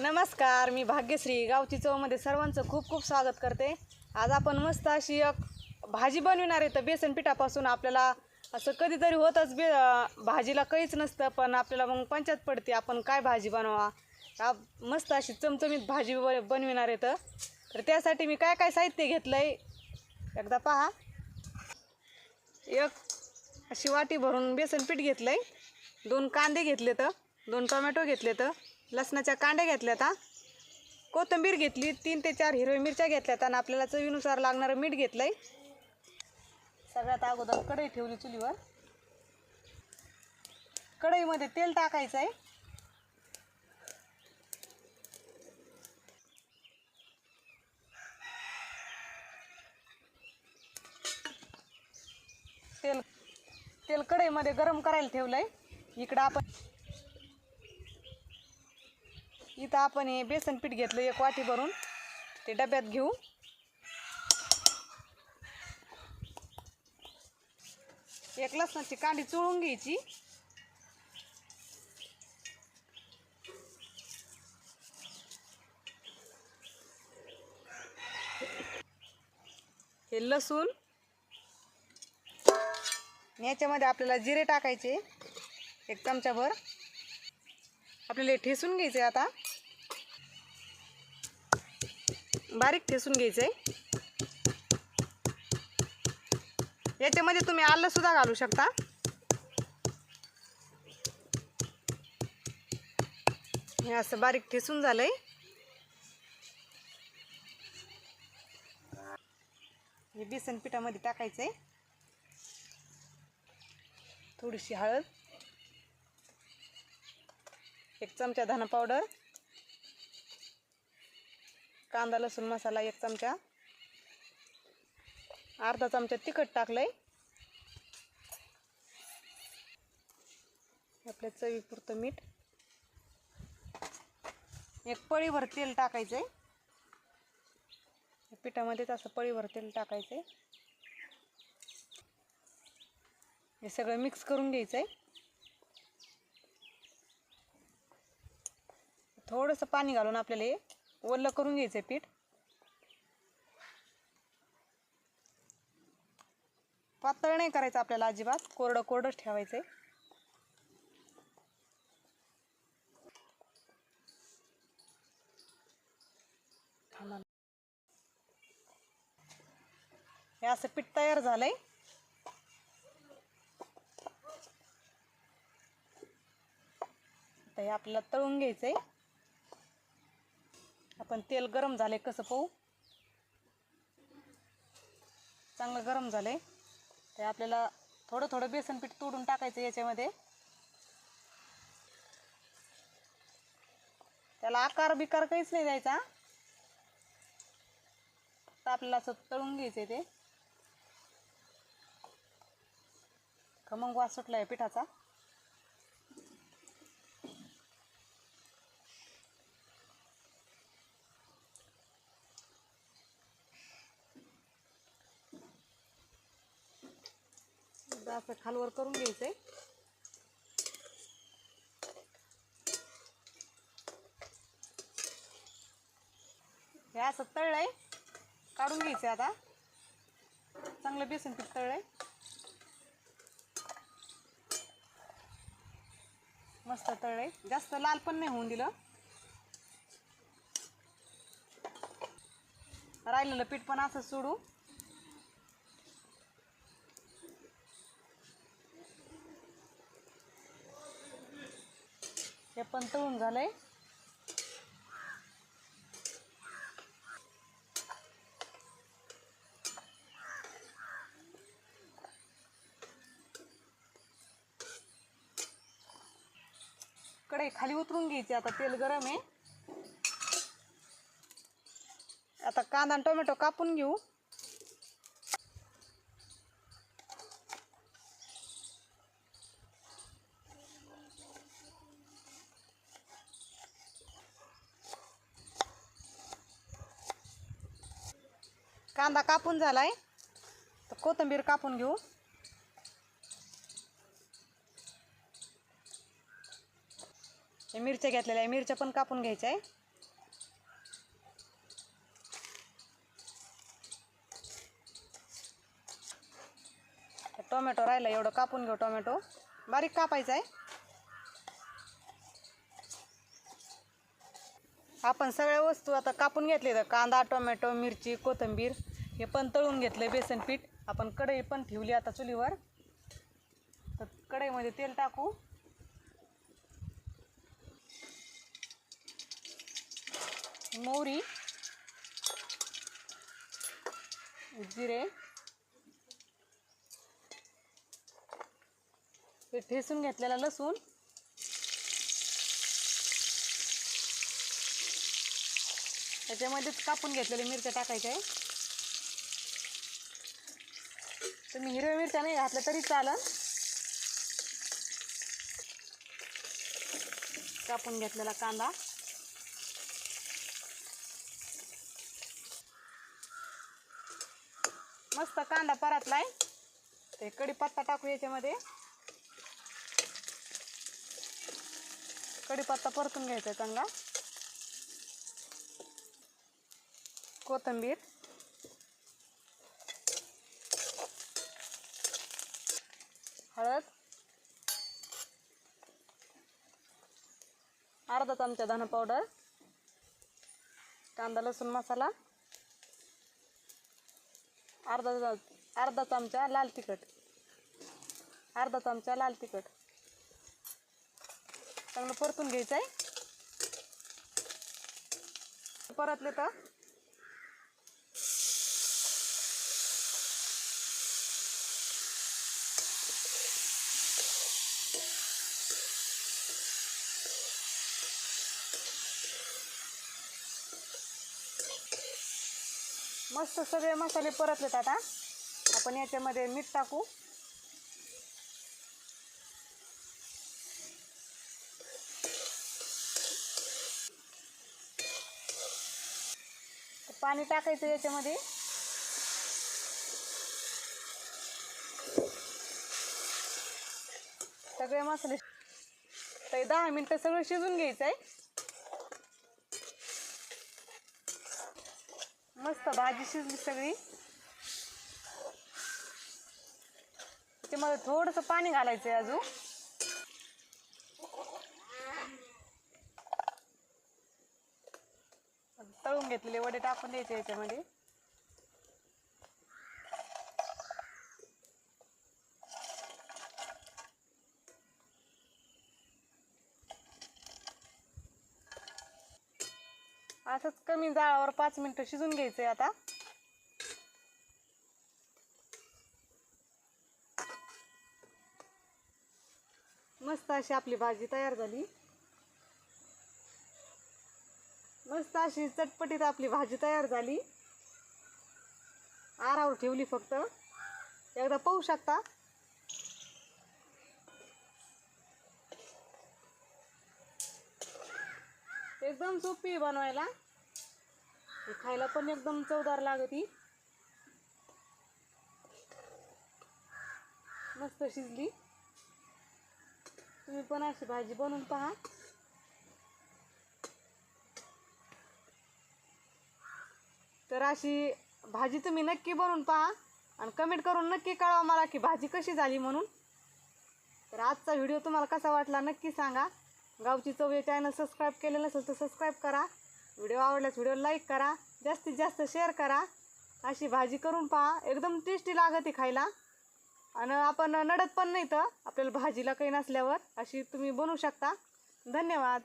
नमस्कार मी भाग्यश्री. गावची चवमध्ये सर्वांचं खूप खूप स्वागत करते. आज आपण मस्त अशी एक भाजी बनविणार आहे. तर बेसन पिठापासून आपल्याला असं कधीतरी होतच बे भाजीला काहीच नसतं पण आपल्याला मग पंचायत पडते. आपण काय भाजी बनवा? मस्त अशी चमचमीत भाजी ब बनविणार आहे तर. तर त्यासाठी मी काय काय साहित्य घेतलं आहे एकदा पहा. एक अशी वाटी भरून बेसन पीठ घेतलं आहे दोन कांदे घेतले तर दोन टोमॅटो घेतले तर लसणाच्या कांड्या घेतल्यात हा. कोथिंबीर घेतली तीन ते चार हिरव्या मिरच्या घेतल्यात आणि आपल्याला चवीनुसार लागणारं मीठ घेतलं आहे सगळ्यात अगोदर कढई ठेवली चुलीवर. कढईमध्ये तेल टाकायचं आहे तेल तेल कढईमध्ये गरम करायला ठेवलं आहे इकडं आपण इथं आपण हे बेसन पीठ घेतलं एक वाटी भरून. ते डब्यात घेऊ. एक लसणाची कांडी चोळून घ्यायची. हे लसूण. याच्यामध्ये आपल्याला जिरे टाकायचे. एक चमचाभर. आपल्याला ठेसून घ्यायचे आता. बारीक ठेसून घ्यायचं आहे याच्यामध्ये तुम्ही आलंसुद्धा घालू शकता. हे असं बारीक ठेसून झालंय. हे बेसन पिठामध्ये टाकायचं आहे थोडीशी हळद. एक चमचा धना पावडर. कांदा लसूण मसाला एक चमचा. अर्धा चमचा तिखट टाकलंय. आपल्या चवीपुरतं मीठ. एक पळीभर तेल टाकायचं आहे पिठामध्येच असं पळीभर तेल टाकायचं आहे हे सगळं मिक्स करून घ्यायचं आहे थोडंसं पाणी घालून आपल्याला हे ओलं करून घ्यायचं आहे पीठ. पातळ नाही करायचं आपल्याला अजिबात कोरडं कोरडंच ठेवायचं आहे हे असं पीठ तयार झालंय. हे आपल्याला तळून घ्यायचंय. आपण तेल गरम झाले कसं पाहू? चांगलं गरम झालंय. ते आपल्याला थोडं थोडं बेसन पीठ तोडून टाकायचं याच्यामध्ये. त्याला आकार बिकार काहीच नाही द्यायचा. तर आपल्याला असं तळून घ्यायचं ते. खमंग वास सुटलाय पिठाचा एकदा असं खालवर करून घ्यायचंय. हे असं तळलंय. काढून घ्यायचं आता. चांगलं बेसन पीठ तळलंय. मस्त तळलंय. जास्त लाल पण नाही होऊन दिलं. राहिलेलं पीठ पण असं सोडू हे पण तळून झालंय. कढई खाली उतरून घ्यायची आता तेल गरम आहे. आता कांदा आणि टोमॅटो कापून घेऊ. कांदा कापून झाला आहे तर कोथिंबीर कापून घेऊ. हे मिरच्या घेतलेल्या आहे. मिरच्या पण कापून घ्यायच्या आहे. टोमॅटो राहिला एवढं कापून घेऊ टोमॅटो. बारीक कापायचं आहे. आपण सगळ्या वस्तू आता कापून घेतले तर कांदा टोमॅटो मिरची कोथिंबीर हे पण तळून घेतलं बेसन पीठ. आपण कढई पण ठेवली आता चुलीवर. तर कढईमध्ये तेल टाकू. मोहरी जिरे हे ठेसून घेतलेला लसूण. याच्यामध्येच कापून घेतलेल्या मिरच्या टाकायच्या आहे तुम्ही हिरव्या मिरच्या नाही घातल्या तरी चालन. कापून घेतलेला कांदा. मस्त कांदा परतलाय. ते कढीपत्ता टाकू याच्यामध्ये. कढीपत्ता परतून घ्यायचा आहे चांगला. कोथिंबीर. हळद. अर्धा चमचा धना पावडर. कांदा लसूण मसाला. अर्धा अर्धा चमचा लाल तिखट. अर्धा चमचा लाल तिखट. चांगलं परतून घ्यायचं आहे परतले तर? मस्त सगळे मसाले परतलेत आता. आपण याच्यामध्ये मीठ टाकू. पाणी टाकायचं याच्यामध्ये. सगळे मसाले. तर दहा मिनटं सगळं शिजून घ्यायचं आहे मस्त भाजी शिजली सगळी. त्याच्यामध्ये थोडंसं पाणी घालायचं आहे अजून. तळून घेतलेले वडे टाकून द्यायचे याच्यामध्ये. असंच कमी जाळावर पाच मिनिटं शिजून घ्यायचं आहे आता. मस्त अशी आपली भाजी तयार झाली. मस्त अशी चटपटीत आपली भाजी तयार झाली. आरावर ठेवली फक्त. एकदा पाहू शकता. एकदम सोपी आहे बनवायला. खायला पण एकदम चवदार लागती मस्त शिजली. तुम्ही पण अशी भाजी बनवून पहा. तर अशी भाजी तुम्ही नक्की बनवून पहा आणि कमेंट करून नक्की कळवा मला की भाजी कशी झाली म्हणून. तर आजचा व्हिडिओ तुम्हाला कसा वाटला नक्की सांगा. गावची चव या चॅनल सबस्क्राईब केलेलं नसेल तर सबस्क्राईब करा. व्हिडिओ आवडल्यास व्हिडिओ लाईक करा जास्तीत जास्त शेअर करा. अशी भाजी करून पहा एकदम टेस्टी लागते खायला. आणि आपण नडत पण नाही तर आपल्याला भाजीला काही नसल्यावर अशी तुम्ही बनवू शकता. धन्यवाद.